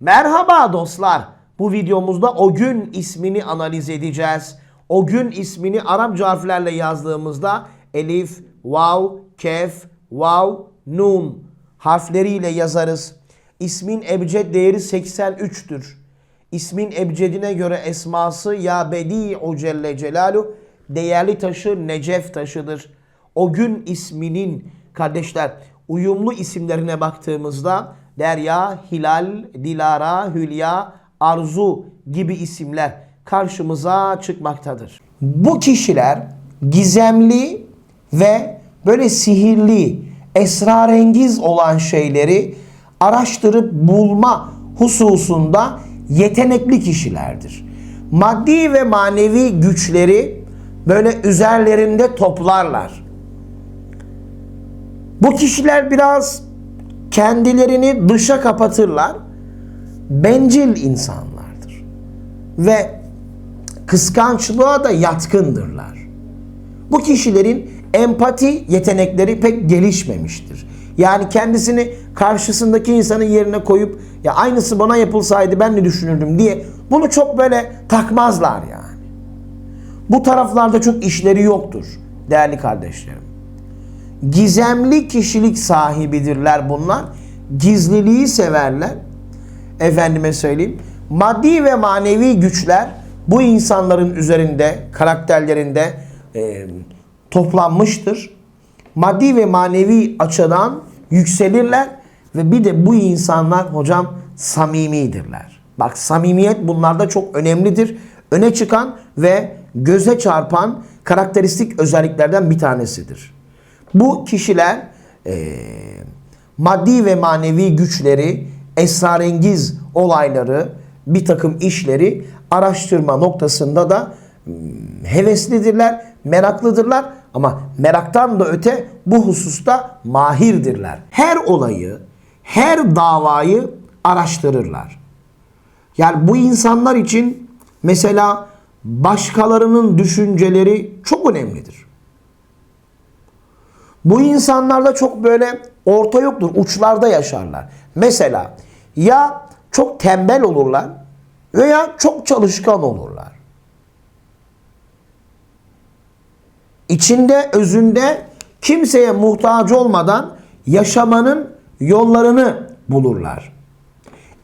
Merhaba dostlar. Bu videomuzda o gün ismini analiz edeceğiz. O gün ismini Arapça harflerle yazdığımızda elif, vav, kef, vav, nun harfleriyle yazarız. İsmin ebced değeri 83'tür. İsmin ebcedine göre esması ya bedi'u celle celalu değerli taşı necef taşıdır. O gün isminin kardeşler uyumlu isimlerine baktığımızda Derya, Hilal, Dilara, Hülya, Arzu gibi isimler karşımıza çıkmaktadır. Bu kişiler gizemli ve böyle sihirli, esrarengiz olan şeyleri araştırıp bulma hususunda yetenekli kişilerdir. Maddi ve manevi güçleri böyle üzerlerinde toplarlar. Bu kişiler biraz kendilerini dışa kapatırlar. Bencil insanlardır. Ve kıskançlığa da yatkındırlar. Bu kişilerin empati yetenekleri pek gelişmemiştir. Yani kendisini karşısındaki insanın yerine koyup ya aynısı bana yapılsaydı ben ne düşünürdüm diye bunu çok böyle takmazlar yani. Bu taraflarda çok işleri yoktur değerli kardeşlerim. Gizemli kişilik sahibidirler bunlar. Gizliliği severler. Efendime söyleyeyim. Maddi ve manevi güçler bu insanların üzerinde, karakterlerinde e, toplanmıştır. Maddi ve manevi açıdan yükselirler ve bir de bu insanlar hocam samimidirler. Bak samimiyet bunlarda çok önemlidir. Öne çıkan ve göze çarpan karakteristik özelliklerden bir tanesidir. Bu kişiler e, maddi ve manevi güçleri, esrarengiz olayları, bir takım işleri araştırma noktasında da hmm, heveslidirler, meraklıdırlar ama meraktan da öte bu hususta mahirdirler. Her olayı, her davayı araştırırlar. Yani bu insanlar için mesela başkalarının düşünceleri çok önemlidir. Bu insanlarda çok böyle orta yoktur. Uçlarda yaşarlar. Mesela ya çok tembel olurlar veya çok çalışkan olurlar. İçinde, özünde kimseye muhtaç olmadan yaşamanın yollarını bulurlar.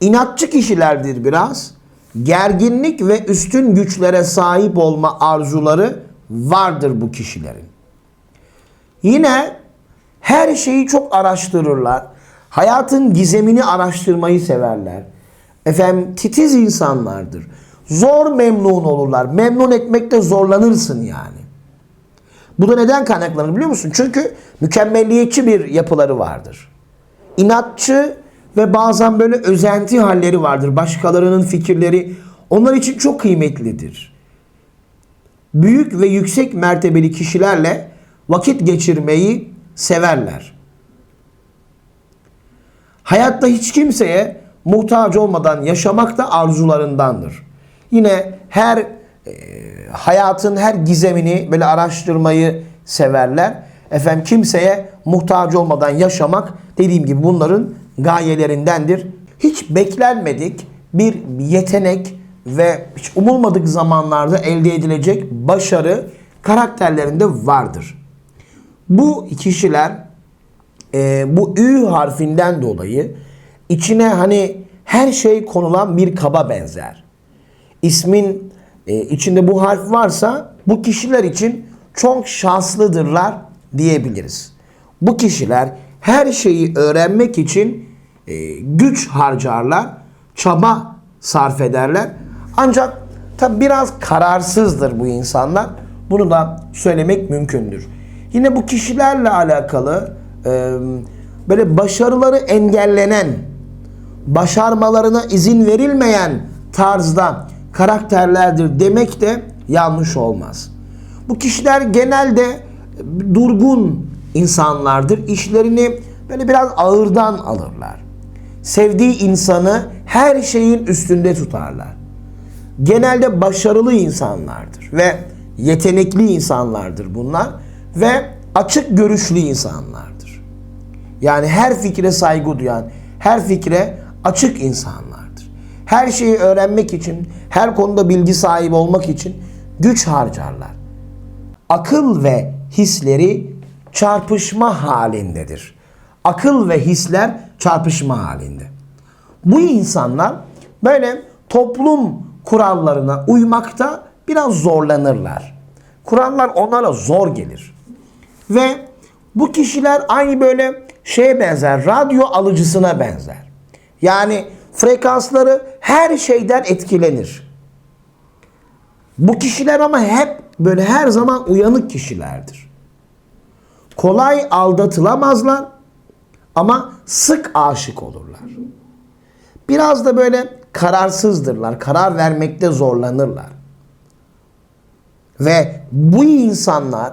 İnatçı kişilerdir biraz. Gerginlik ve üstün güçlere sahip olma arzuları vardır bu kişilerin. Yine her şeyi çok araştırırlar. Hayatın gizemini araştırmayı severler. Efendim titiz insanlardır. Zor memnun olurlar. Memnun etmekte zorlanırsın yani. Bu da neden kaynaklanır biliyor musun? Çünkü mükemmelliyetçi bir yapıları vardır. İnatçı ve bazen böyle özenti halleri vardır. Başkalarının fikirleri onlar için çok kıymetlidir. Büyük ve yüksek mertebeli kişilerle vakit geçirmeyi severler. Hayatta hiç kimseye muhtaç olmadan yaşamak da arzularındandır. Yine her e, hayatın her gizemini böyle araştırmayı severler. Efendim kimseye muhtaç olmadan yaşamak dediğim gibi bunların gayelerindendir. Hiç beklenmedik bir yetenek ve hiç umulmadık zamanlarda elde edilecek başarı karakterlerinde vardır. Bu kişiler e, bu ü harfinden dolayı içine hani her şey konulan bir kaba benzer. İsmin e, içinde bu harf varsa bu kişiler için çok şanslıdırlar diyebiliriz. Bu kişiler her şeyi öğrenmek için e, güç harcarlar, çaba sarf ederler. Ancak tabi biraz kararsızdır bu insanlar. Bunu da söylemek mümkündür. Yine bu kişilerle alakalı e, böyle başarıları engellenen, başarmalarına izin verilmeyen tarzda karakterlerdir demek de yanlış olmaz. Bu kişiler genelde durgun insanlardır. İşlerini böyle biraz ağırdan alırlar. Sevdiği insanı her şeyin üstünde tutarlar. Genelde başarılı insanlardır ve yetenekli insanlardır bunlar ve açık görüşlü insanlardır. Yani her fikre saygı duyan, her fikre açık insanlardır. her şeyi öğrenmek için, her konuda bilgi sahibi olmak için güç harcarlar. Akıl ve hisleri çarpışma halindedir. Akıl ve hisler çarpışma halinde. Bu insanlar böyle toplum kurallarına uymakta biraz zorlanırlar. Kurallar onlara zor gelir. Ve bu kişiler aynı böyle şeye benzer, radyo alıcısına benzer. Yani frekansları her şeyden etkilenir. Bu kişiler ama hep böyle her zaman uyanık kişilerdir. Kolay aldatılamazlar ama sık aşık olurlar. Biraz da böyle kararsızdırlar, karar vermekte zorlanırlar. Ve bu insanlar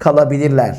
kalabilirler.